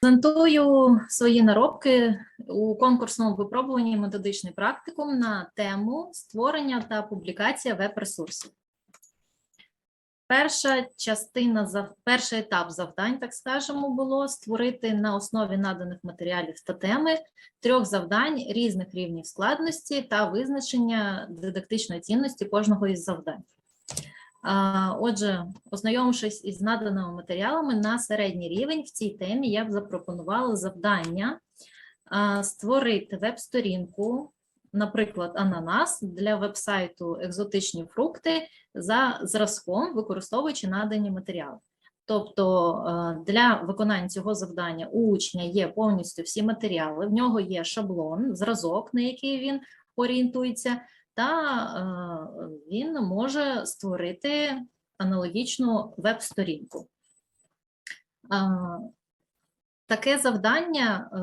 Презентую свої наробки у конкурсному випробуванні методичний практикум на тему створення та публікація веб-ресурсів. Перша частина, перший етап завдань, так скажемо, було створити на основі наданих матеріалів та теми трьох завдань різних рівнів складності та визначення дидактичної цінності кожного із завдань. Отже, ознайомившись із наданими матеріалами на середній рівень в цій темі, я б запропонувала завдання створити веб-сторінку, наприклад, ананас для веб-сайту екзотичні фрукти за зразком, використовуючи надані матеріали. Тобто е, для виконання цього завдання у учня є повністю всі матеріали, в нього є шаблон, зразок, на який він орієнтується, та е, він може створити аналогічну веб-сторінку. Е, Таке завдання е,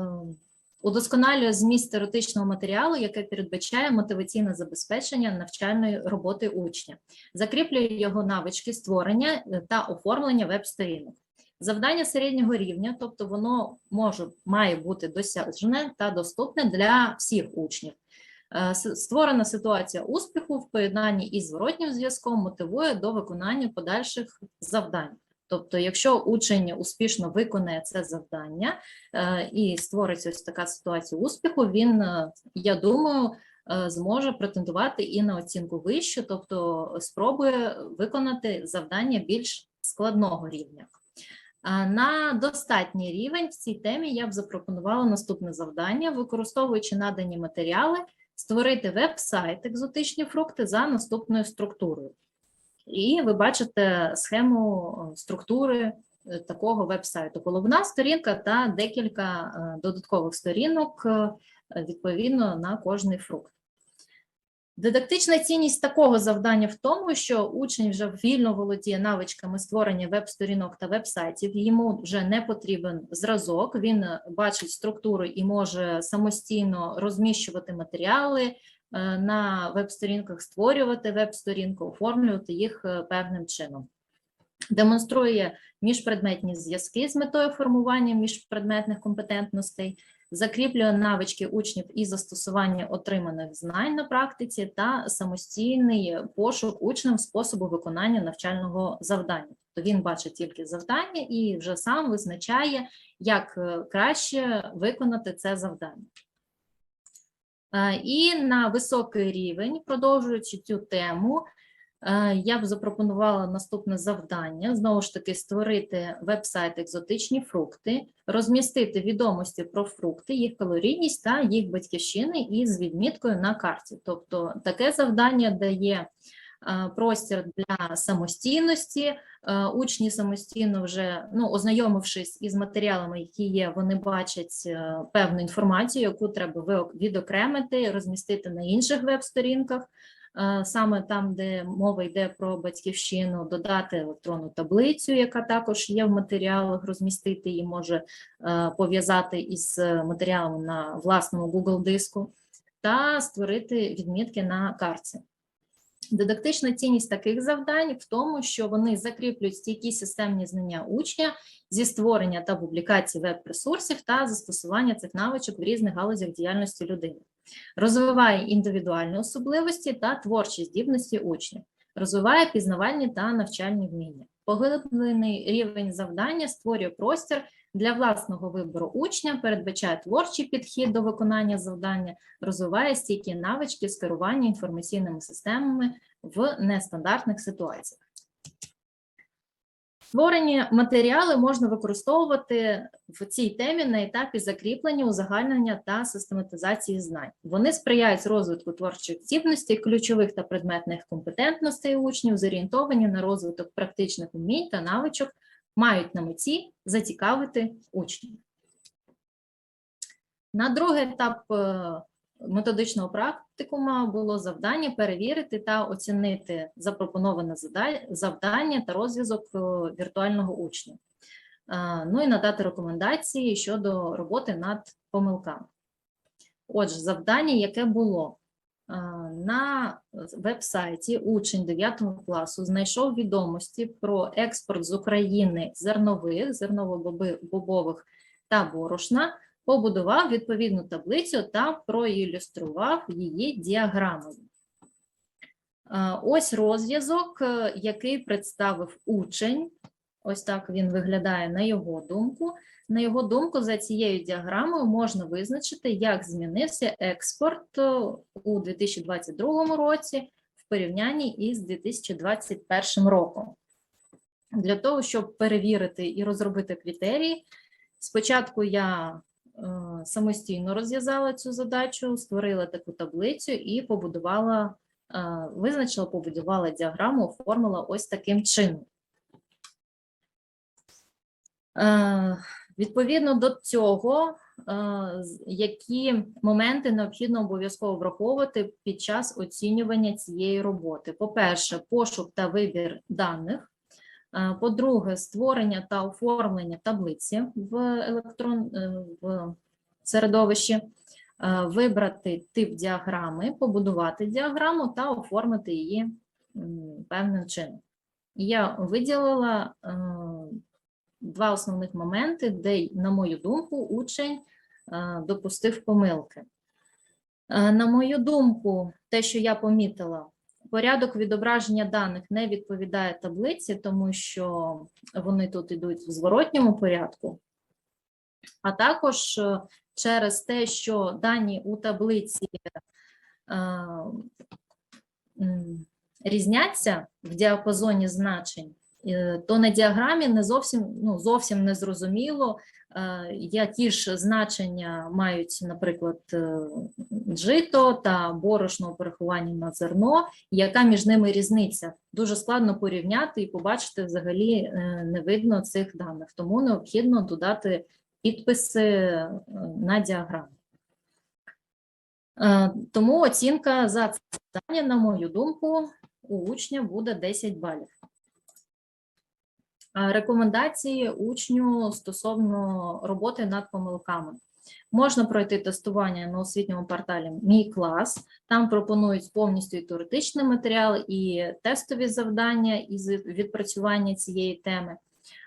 удосконалює зміст теоретичного матеріалу, яке передбачає мотиваційне забезпечення навчальної роботи учня, закріплює його навички створення та оформлення веб-сторінок. Завдання середнього рівня, тобто воно може має бути досяжне та доступне для всіх учнів. Е, Створена ситуація успіху в поєднанні із зворотнім зв'язком мотивує до виконання подальших завдань. Тобто, якщо учень успішно виконає це завдання е, і створиться ось така ситуація успіху, він, е, я думаю, зможе претендувати і на оцінку вищу, тобто спробує виконати завдання більш складного рівня. На достатній рівень в цій темі я б запропонувала наступне завдання, використовуючи надані матеріали, створити веб-сайт екзотичні фрукти за наступною структурою. І ви бачите схему е, структури е, такого веб-сайту. Головна сторінка та декілька е, додаткових сторінок відповідно на кожний фрукт. Дидактична цінність такого завдання в тому, що учень вже вільно володіє навичками створення веб-сторінок та веб-сайтів. Йому вже не потрібен зразок, він е, бачить структуру і може самостійно розміщувати матеріали е, на веб-сторінках, створювати веб-сторінку, оформлювати їх е, певним чином. Демонструє міжпредметні зв'язки з метою формування міжпредметних компетентностей, закріплює навички учнів і застосування отриманих знань на практиці та самостійний пошук учнем способу виконання навчального завдання. Тобто він бачить тільки завдання і вже сам визначає, як е, краще виконати це завдання. Е, І на високий рівень, продовжуючи цю тему, я б запропонувала наступне завдання: знову ж таки, створити веб-сайт екзотичні фрукти, розмістити відомості про фрукти, їх калорійність та їх батьківщини із відміткою на карті. Тобто таке завдання дає е, простір для самостійності. Е, Учні самостійно вже ну, ознайомившись із матеріалами, які є, вони бачать е, певну інформацію, яку треба відокремити, розмістити на інших веб-сторінках. Е, Саме там, де мова йде про батьківщину, додати електронну таблицю, яка також є в матеріалах, розмістити її може е, пов'язати із матеріалом на власному Google диску та створити відмітки на карті. Дидактична цінність таких завдань в тому, що вони закріплюють стійкі системні знання учня зі створення та публікації веб-ресурсів та застосування цих навичок в різних галузях діяльності людини, розвиває індивідуальні особливості та творчі здібності учнів, розвиває пізнавальні та навчальні вміння. Поглиблений рівень завдання створює простір для власного вибору учня, передбачає творчий підхід до виконання завдання, розвиває стійкі навички з керування інформаційними системами в нестандартних ситуаціях. Створені матеріали можна використовувати в цій темі на етапі закріплення, узагальнення та систематизації знань. Вони сприяють розвитку творчих здібностей, ключових та предметних компетентностей учнів, зорієнтовані на розвиток практичних умінь та навичок, мають на меті зацікавити учнів. На другий етап е, методичного практикума було завдання перевірити та оцінити запропоноване завдання та розв'язок е, віртуального учня. Е, Ну і надати рекомендації щодо роботи над помилками. Отже, завдання, яке було Е, на веб-сайті учень 9 класу знайшов відомості про експорт з України зернових, зерново-бобових та борошна, побудував відповідну таблицю та проілюстрував її діаграмою. Е, Ось розв'язок, е, який представив учень. Ось так він виглядає на його думку. На його думку, за цією діаграмою можна визначити, як змінився експорт е, у 2022 році в порівнянні із 2021 роком. Для того, щоб перевірити і розробити критерії, спочатку я самостійно розв'язала цю задачу, створила таку таблицю і побудувала, е, визначила, побудувала діаграму, оформила ось таким чином. Е, Відповідно до цього, е, які моменти необхідно обов'язково враховувати під час оцінювання цієї роботи? По-перше, пошук та вибір даних. Е, По-друге, створення та оформлення таблиці в електрон е, в середовищі, Е, вибрати тип діаграми, побудувати діаграму та оформити її певним чином. Я виділила два основних моменти, де, на мою думку, учень допустив помилки. На мою думку, те, що я помітила, порядок відображення даних не відповідає таблиці, тому що вони тут йдуть в зворотньому порядку. А також е, через те, що дані у таблиці е, різняться в діапазоні значень, е, то на діаграмі не зовсім, ну, зовсім не зрозуміло, які ж значення мають, наприклад, е, жито та борошно у на зерно, яка між ними різниця. Дуже складно порівняти і побачити взагалі е, не видно цих даних, тому необхідно додати підписи е, на діаграмі. Е, Тому оцінка за це завдання, на мою думку, у учня буде 10 балів. Рекомендації учню стосовно роботи над помилками. Можна пройти тестування на освітньому порталі Мій клас. Там пропонують повністю і теоретичний матеріал, і тестові завдання із відпрацювання цієї теми.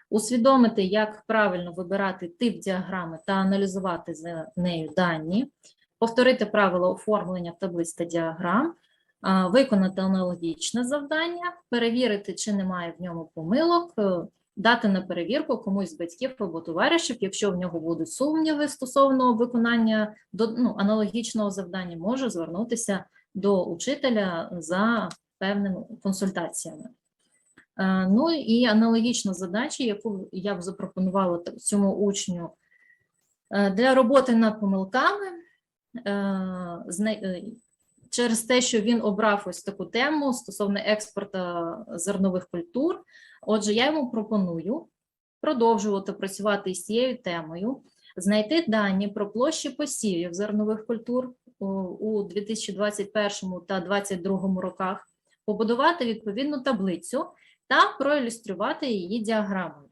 Усвідомити, як правильно вибирати тип діаграми та аналізувати за нею дані, повторити правила оформлення таблиць та діаграм, виконати аналогічне завдання, перевірити, чи немає в ньому помилок, дати на перевірку комусь з батьків або товаришів, якщо в нього будуть сумніви стосовно виконання ну, аналогічного завдання, може звернутися до учителя за певними консультаціями. Е, Ну і аналогічна задача, яку я б запропонувала цьому учню е, для роботи над помилками, е, через те, що він обрав ось таку тему стосовно експорту зернових культур. Отже, я йому пропоную продовжувати працювати із цією темою, знайти дані про площі посівів зернових культур у- у 2021 та 2022 роках, побудувати відповідну таблицю та проілюструвати її діаграмою.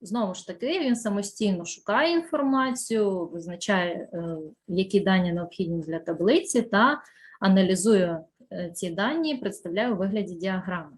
Знову ж таки, він самостійно шукає інформацію, визначає, е, які дані необхідні для таблиці, та аналізує е, ці дані, представляє у вигляді діаграми.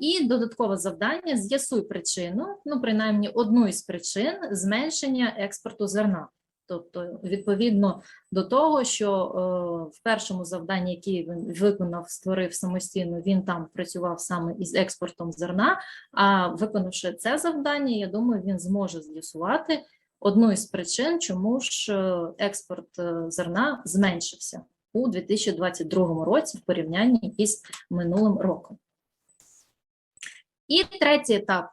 І додаткове завдання: з'ясуй причину, ну, принаймні одну із причин зменшення експорту зерна. Тобто, відповідно до того, що в першому завданні, яке він виконав, створив самостійно, він там працював саме із експортом зерна. А виконавши це завдання, я думаю, він зможе з'ясувати одну із причин, чому ж е, експорт е, зерна зменшився у 2022 році в порівнянні із минулим роком. І третій етап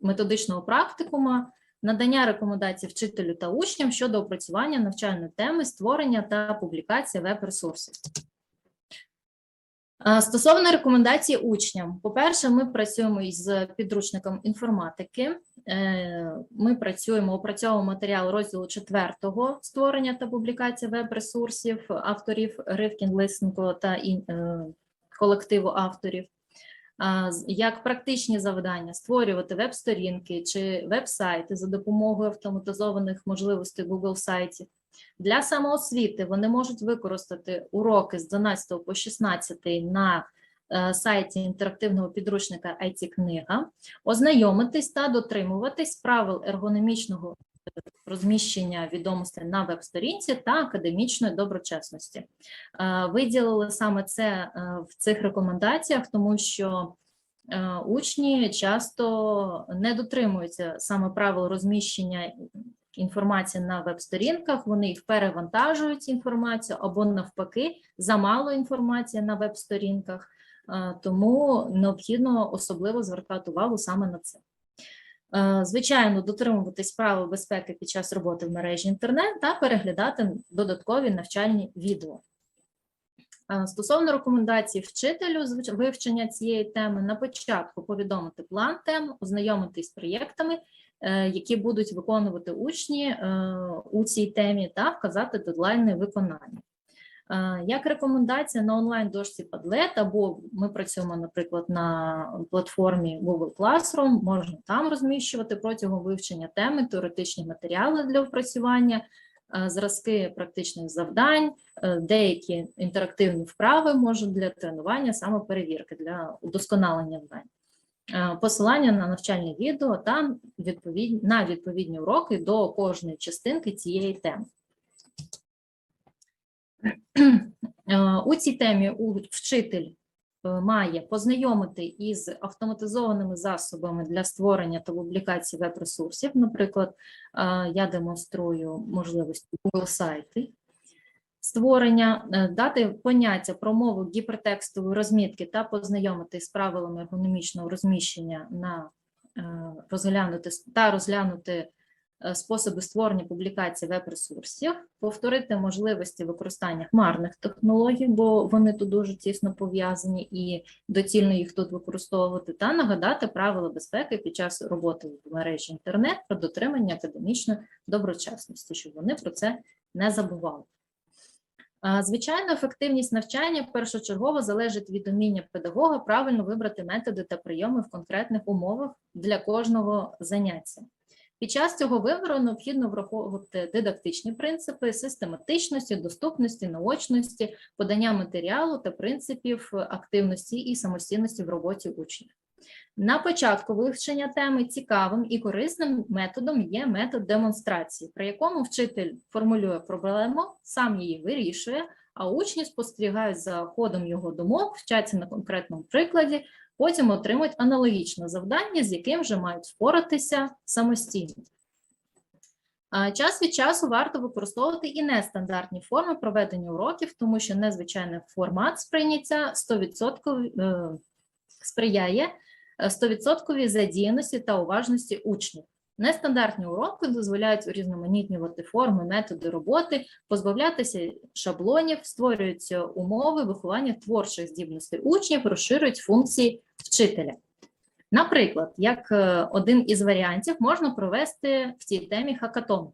методичного практикума надання рекомендацій вчителю та учням щодо опрацювання навчальної теми, створення та публікації веб-ресурсів. Стосовно рекомендацій учням, по-перше, ми працюємо із підручником інформатики. Е, Ми працюємо, опрацьовуємо матеріал розділу 4 створення та публікація веб-ресурсів авторів Ривкін, Лисенко та е, колективу авторів. Як практичні завдання створювати веб-сторінки чи веб-сайти за допомогою автоматизованих можливостей Google сайтів. Для самоосвіти вони можуть використати уроки з 12 по 16 на е, сайті інтерактивного підручника IT книга, ознайомитись та дотримуватись правил ергономічного розміщення відомостей на веб-сторінці та академічної доброчесності. Е, Виділили саме це е, в цих рекомендаціях, тому що е, учні часто не дотримуються саме правил розміщення інформації на веб-сторінках, вони їх перевантажують інформацію або навпаки замало інформації на веб-сторінках, тому необхідно особливо звертати увагу саме на це. Е, Звичайно, дотримуватись правил безпеки під час роботи в мережі інтернет та переглядати додаткові навчальні відео. Е, Стосовно рекомендацій вчителю з вивчення цієї теми, на початку повідомити план тем, ознайомитись з проєктами, е, які будуть виконувати учні у цій темі, та вказати дедлайни виконання. Як рекомендація на онлайн-дошці Padlet, або ми працюємо, наприклад, на платформі Google Classroom, можна там розміщувати протягом вивчення теми теоретичні матеріали для опрацювання, зразки практичних завдань, е, деякі інтерактивні вправи можуть для тренування, саме для удосконалення знань. Е, Посилання на навчальні відео та відповідь, на відповідні уроки до кожної частинки цієї теми. Е, У цій темі вчитель е, має познайомити із автоматизованими засобами для створення та публікації веб-ресурсів. Наприклад, е, я демонструю можливості Google сайти. Створення, дати поняття про мову гіпертекстової розмітки та познайомити з правилами ергономічного розміщення на розглянути та розглянути способи створення публікацій веб-ресурсів, повторити можливості використання хмарних технологій, бо вони тут дуже тісно пов'язані і доцільно їх тут використовувати, та нагадати правила безпеки під час роботи в мережі інтернет про дотримання академічної доброчесності, щоб вони про це не забували. Звичайно, ефективність навчання першочергово залежить від уміння педагога правильно вибрати методи та прийоми в конкретних умовах для кожного заняття. Під час цього вибору необхідно враховувати дидактичні принципи систематичності, доступності, наочності, подання матеріалу та принципів активності і самостійності в роботі учнів. На початку вивчення теми цікавим і корисним методом є метод демонстрації, при якому вчитель формулює проблему, сам її вирішує, а учні спостерігають за ходом його думок, вчаться на конкретному прикладі, потім отримують аналогічне завдання, з яким вже мають впоратися самостійно. Час від часу варто використовувати і нестандартні форми проведення уроків, тому що незвичайний формат сприйняття 100% е, сприяє е, 100% задіяності та уважності учнів. Нестандартні уроки дозволяють урізноманітнювати форми, методи роботи, позбавлятися шаблонів, створюються умови виховання творчих здібностей учнів, розширюють функції вчителя. Наприклад, як е, один із варіантів можна провести в цій темі хакатон.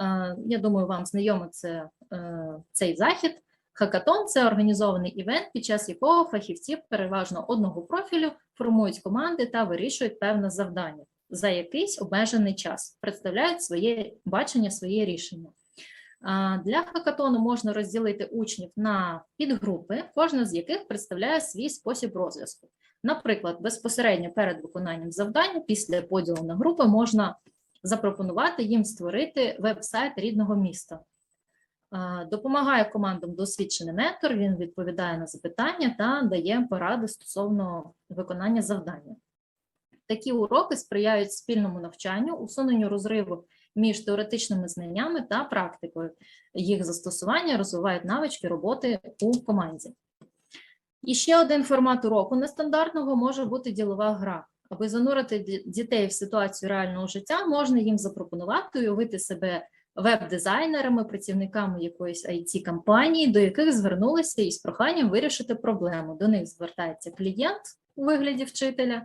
Е, Я думаю, вам знайомий це, е, цей захід. Хакатон це організований івент, під час якого фахівці переважно одного профілю формують команди та вирішують певне завдання за якийсь обмежений час, представляють своє бачення, своє рішення. Для хакатону можна розділити учнів на підгрупи, кожна з яких представляє свій спосіб розв'язку. Наприклад, безпосередньо перед виконанням завдання, після поділу на групи, можна запропонувати їм створити веб-сайт рідного міста. Допомагає командам досвідчений ментор, він відповідає на запитання та дає поради стосовно виконання завдання. Такі уроки сприяють спільному навчанню, усуненню розриву між теоретичними знаннями та практикою. Їх застосування розвивають навички роботи у команді. І ще один формат уроку нестандартного може бути ділова гра. Аби занурити дітей в ситуацію реального життя, можна їм запропонувати уявити себе веб-дизайнерами, працівниками якоїсь it компанії до яких звернулися із проханням вирішити проблему. До них звертається клієнт у вигляді вчителя.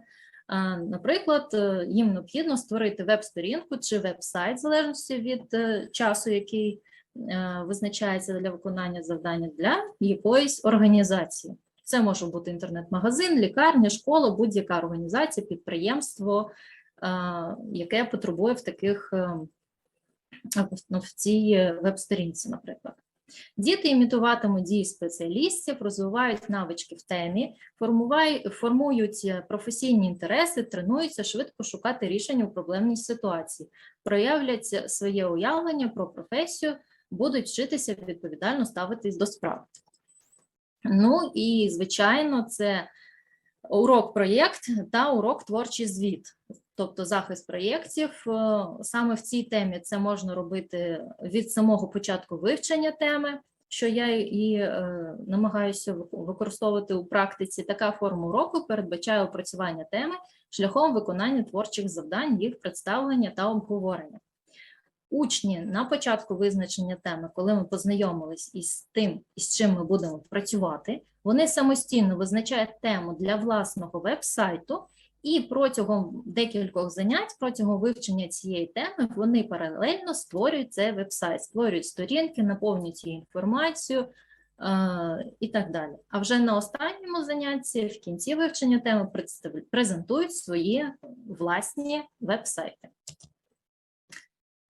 Наприклад, е, їм необхідно створити веб-сторінку чи веб-сайт, в залежності від е, часу, який е, визначається для виконання завдання для якоїсь організації. Це може бути інтернет-магазин, лікарня, школа, будь-яка організація, підприємство, яке потребує в таких в цій веб-сторінці, наприклад. Діти імітуватимуть дії спеціалістів, розвивають навички в темі, формують е, професійні інтереси, тренуються швидко шукати рішення у проблемній ситуації, проявлять е, своє уявлення про професію, будуть вчитися відповідально ставитись до справ. Ну і, звичайно, це урок проєкт та урок творчий звіт. Тобто захист проєктів е, саме в цій темі це можна робити від самого початку вивчення теми, що я і е, намагаюся вик- використовувати у практиці. Така форма уроку передбачає опрацювання теми шляхом виконання творчих завдань, їх представлення та обговорення. Учні на початку визначення теми, коли ми познайомились із тим, із чим ми будемо працювати, вони самостійно визначають тему для власного веб-сайту, і протягом декількох занять, протягом вивчення цієї теми, вони паралельно створюють цей веб-сайт, створюють сторінки, наповнюють її інформацію е, і так далі. А вже на останньому занятті, в кінці вивчення теми, презентують свої власні веб-сайти.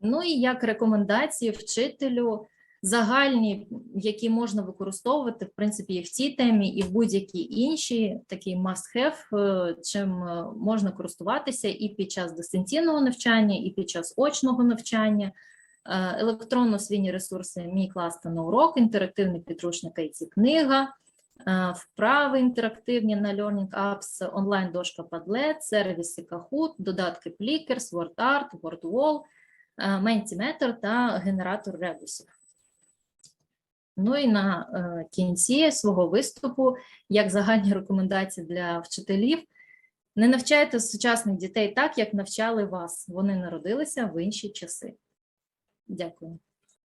Ну і як рекомендації вчителю загальні, які можна використовувати, в принципі, і в цій темі, і в будь-якій іншій, такий must-have, е, чим е, можна користуватися і під час дистанційного навчання, і під час очного навчання. Е, Електронно-освітні ресурси Мій клас та на урок, інтерактивний підручник IT книга, вправи інтерактивні на Learning Apps, онлайн-дошка Padlet, сервіси Kahoot, додатки Plickers, WordArt, WordWall, е, Mentimeter та генератор ребусів. Ну і на е, кінці свого виступу, як загальні рекомендації для вчителів, не навчайте сучасних дітей так, як навчали вас. Вони народилися в інші часи. Дякую.